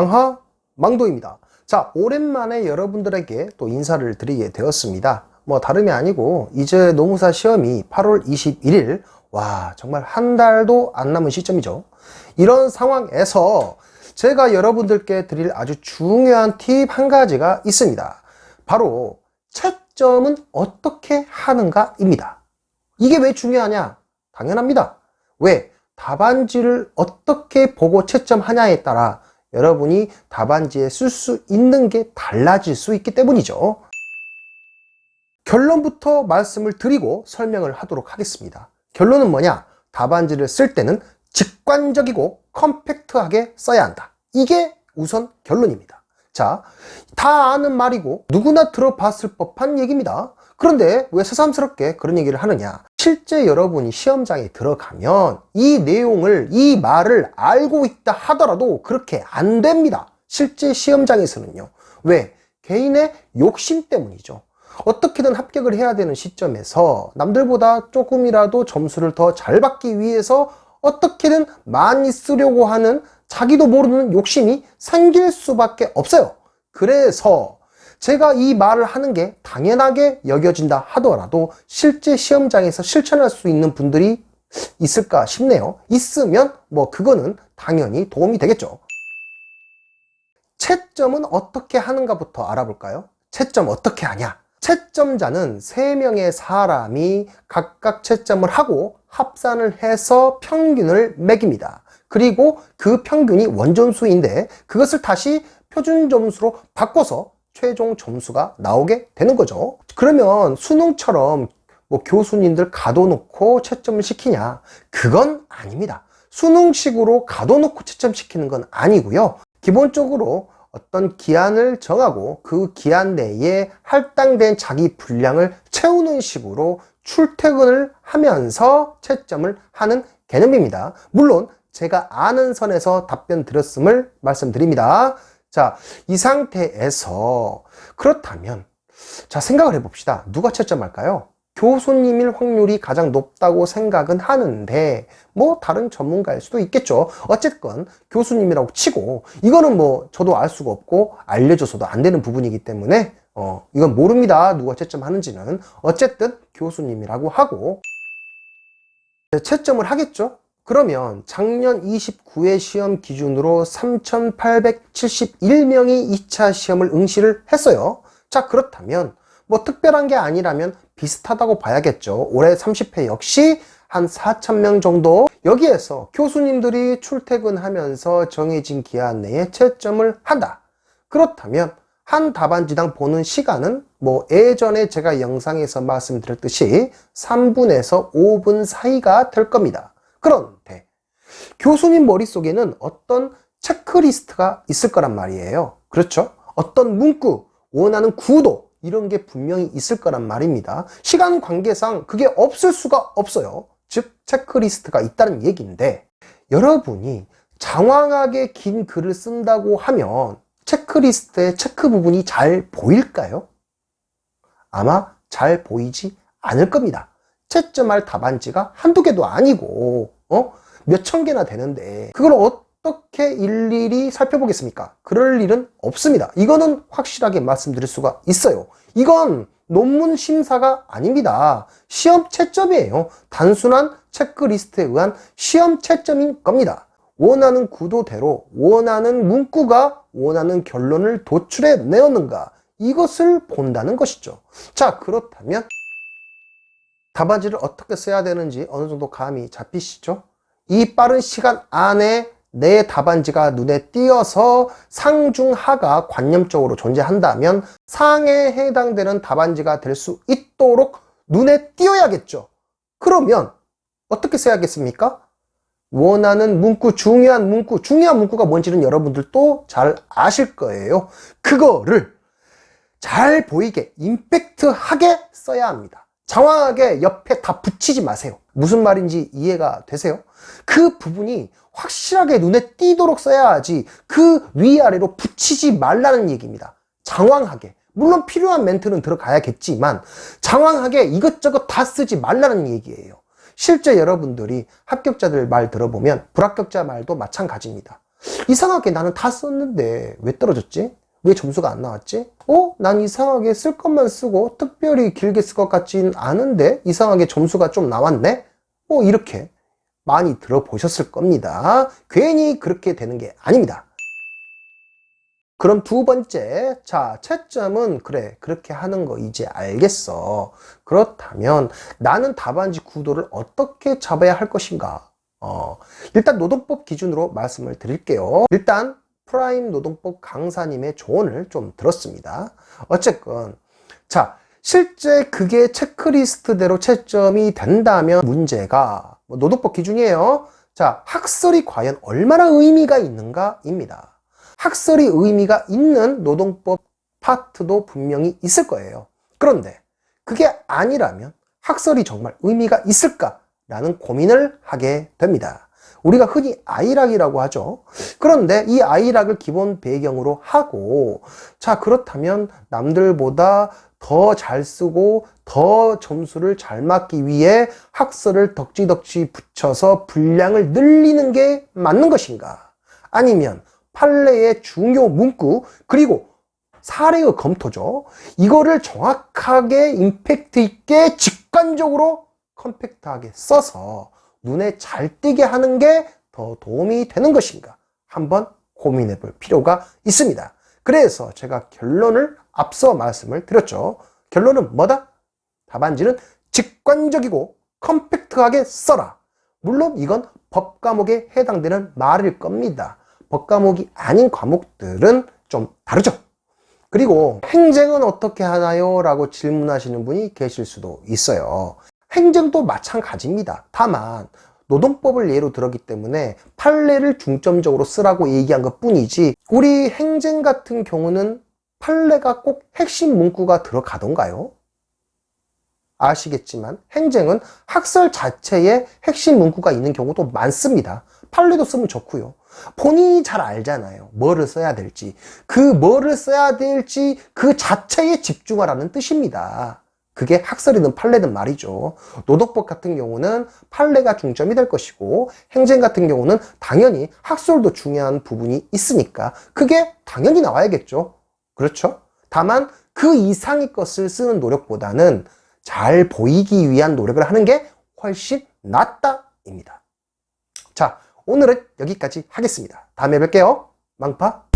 망하 망도입니다. 자, 오랜만에 여러분들에게 또 인사를 드리게 되었습니다. 뭐 다름이 아니고 이제 노무사 시험이 8월 21일 와 정말 한 달도 안 남은 시점이죠. 이런 상황에서 제가 여러분들께 드릴 아주 중요한 팁 한 가지가 있습니다. 바로 채점은 어떻게 하는가 입니다. 이게 왜 중요하냐? 당연합니다. 왜? 답안지를 어떻게 보고 채점하냐에 따라 여러분이 답안지에 쓸 수 있는 게 달라질 수 있기 때문이죠. 결론부터 말씀을 드리고 설명을 하도록 하겠습니다. 결론은 뭐냐? 답안지를 쓸 때는 직관적이고 컴팩트하게 써야 한다. 이게 우선 결론입니다. 자, 다 아는 말이고 누구나 들어봤을 법한 얘기입니다. 그런데 왜 새삼스럽게 그런 얘기를 하느냐? 실제 여러분이 시험장에 들어가면 이 내용을, 이 말을 알고 있다 하더라도 그렇게 안 됩니다. 실제 시험장에서는요. 왜? 개인의 욕심 때문이죠. 어떻게든 합격을 해야 되는 시점에서 남들보다 조금이라도 점수를 더 잘 받기 위해서 어떻게든 많이 쓰려고 하는 자기도 모르는 욕심이 생길 수밖에 없어요. 그래서 제가 이 말을 하는 게 당연하게 여겨진다 하더라도 실제 시험장에서 실천할 수 있는 분들이 있을까 싶네요. 있으면 뭐 그거는 당연히 도움이 되겠죠. 채점은 어떻게 하는가부터 알아볼까요? 채점 어떻게 하냐? 채점자는 3명의 사람이 각각 채점을 하고 합산을 해서 평균을 매깁니다. 그리고 그 평균이 원점수인데 그것을 다시 표준 점수로 바꿔서 최종 점수가 나오게 되는 거죠. 그러면 수능처럼 뭐 교수님들 가둬놓고 채점을 시키냐? 그건 아닙니다. 수능식으로 가둬놓고 채점시키는 건 아니고요. 기본적으로 어떤 기한을 정하고 그 기한 내에 할당된 자기 분량을 채우는 식으로 출퇴근을 하면서 채점을 하는 개념입니다. 물론 제가 아는 선에서 답변 드렸음을 말씀드립니다. 자, 이 상태에서 그렇다면 자, 생각을 해 봅시다. 누가 채점할까요? 교수님일 확률이 가장 높다고 생각은 하는데 뭐 다른 전문가일 수도 있겠죠. 어쨌건 교수님이라고 치고 이거는 뭐 저도 알 수가 없고 알려줘서도 안 되는 부분이기 때문에 어 이건 모릅니다. 누가 채점하는지는 어쨌든 교수님이라고 하고 채점을 하겠죠. 그러면 작년 29회 시험 기준으로 3,871명이 2차 시험을 응시를 했어요. 자, 그렇다면 뭐 특별한 게 아니라면 비슷하다고 봐야겠죠. 올해 30회 역시 한 4,000명 정도 여기에서 교수님들이 출퇴근하면서 정해진 기한 내에 채점을 한다. 그렇다면 한 답안지당 보는 시간은 뭐 예전에 제가 영상에서 말씀드렸듯이 3분에서 5분 사이가 될 겁니다. 그런데 교수님 머릿속에는 어떤 체크리스트가 있을 거란 말이에요. 그렇죠? 어떤 문구, 원하는 구도, 이런 게 분명히 있을 거란 말입니다. 시간 관계상 그게 없을 수가 없어요. 즉, 체크리스트가 있다는 얘기인데, 여러분이 장황하게 긴 글을 쓴다고 하면 체크리스트의 체크 부분이 잘 보일까요? 아마 잘 보이지 않을 겁니다. 채점할 답안지가 한두 개도 아니고, 어? 몇 천 개나 되는데, 그걸 어떻게 일일이 살펴보겠습니까? 그럴 일은 없습니다. 이거는 확실하게 말씀드릴 수가 있어요. 이건 논문 심사가 아닙니다. 시험 채점이에요. 단순한 체크리스트에 의한 시험 채점인 겁니다. 원하는 구도대로 원하는 문구가 원하는 결론을 도출해 내었는가 이것을 본다는 것이죠. 자 그렇다면 답안지를 어떻게 써야 되는지 어느 정도 감이 잡히시죠? 이 빠른 시간 안에 내 답안지가 눈에 띄어서 상중하가 관념적으로 존재한다면 상에 해당되는 답안지가 될 수 있도록 눈에 띄어야겠죠. 그러면 어떻게 써야겠습니까? 원하는 문구, 중요한 문구, 중요한 문구가 뭔지는 여러분들도 잘 아실 거예요. 그거를 잘 보이게, 임팩트하게 써야 합니다. 장황하게 옆에 다 붙이지 마세요. 무슨 말인지 이해가 되세요? 그 부분이 확실하게 눈에 띄도록 써야지 그 위아래로 붙이지 말라는 얘기입니다. 장황하게. 물론 필요한 멘트는 들어가야겠지만 장황하게 이것저것 다 쓰지 말라는 얘기예요. 실제 여러분들이 합격자들 말 들어보면 불합격자 말도 마찬가지입니다. 이상하게 나는 다 썼는데 왜 떨어졌지? 왜 점수가 안 나왔지? 어? 난 이상하게 쓸 것만 쓰고 특별히 길게 쓸 것 같진 않은데 이상하게 점수가 좀 나왔네? 뭐 이렇게 많이 들어보셨을 겁니다. 괜히 그렇게 되는 게 아닙니다. 그럼 두 번째, 자, 채점은 그래, 그렇게 하는 거 이제 알겠어. 그렇다면 나는 답안지 구도를 어떻게 잡아야 할 것인가? 어, 일단 노동법 기준으로 말씀을 드릴게요. 일단 프라임 노동법 강사님의 조언을 좀 들었습니다. 어쨌건, 자, 실제 그게 체크리스트대로 채점이 된다면 문제가 뭐 노동법 기준이에요. 자, 학설이 과연 얼마나 의미가 있는가입니다. 학설이 의미가 있는 노동법 파트도 분명히 있을 거예요. 그런데 그게 아니라면 학설이 정말 의미가 있을까라는 고민을 하게 됩니다. 우리가 흔히 아이락이라고 하죠. 그런데 이 아이락을 기본 배경으로 하고, 자, 그렇다면 남들보다 더 잘 쓰고 더 점수를 잘 맞기 위해 학설을 덕지덕지 붙여서 분량을 늘리는 게 맞는 것인가? 아니면 판례의 중요 문구, 그리고 사례의 검토죠. 이거를 정확하게 임팩트 있게 직관적으로 컴팩트하게 써서 눈에 잘 띄게 하는 게 더 도움이 되는 것인가? 한번 고민해 볼 필요가 있습니다. 그래서 제가 결론을 앞서 말씀을 드렸죠. 결론은 뭐다? 답안지는 직관적이고 컴팩트하게 써라. 물론 이건 법 과목에 해당되는 말일 겁니다. 법 과목이 아닌 과목들은 좀 다르죠. 그리고 행정은 어떻게 하나요? 라고 질문하시는 분이 계실 수도 있어요. 행정도 마찬가지입니다. 다만 노동법을 예로 들었기 때문에 판례를 중점적으로 쓰라고 얘기한 것 뿐이지 우리 행정 같은 경우는 판례가 꼭 핵심 문구가 들어가던가요? 아시겠지만 행정은 학설 자체에 핵심 문구가 있는 경우도 많습니다. 판례도 쓰면 좋고요. 본인이 잘 알잖아요. 뭐를 써야 될지. 그 뭐를 써야 될지 그 자체에 집중하라는 뜻입니다. 그게 학설이든 판례든 말이죠. 노동법 같은 경우는 판례가 중점이 될 것이고 행정 같은 경우는 당연히 학설도 중요한 부분이 있으니까 그게 당연히 나와야겠죠. 그렇죠? 다만 그 이상의 것을 쓰는 노력보다는 잘 보이기 위한 노력을 하는 게 훨씬 낫다입니다. 자, 오늘은 여기까지 하겠습니다. 다음에 뵐게요. 망파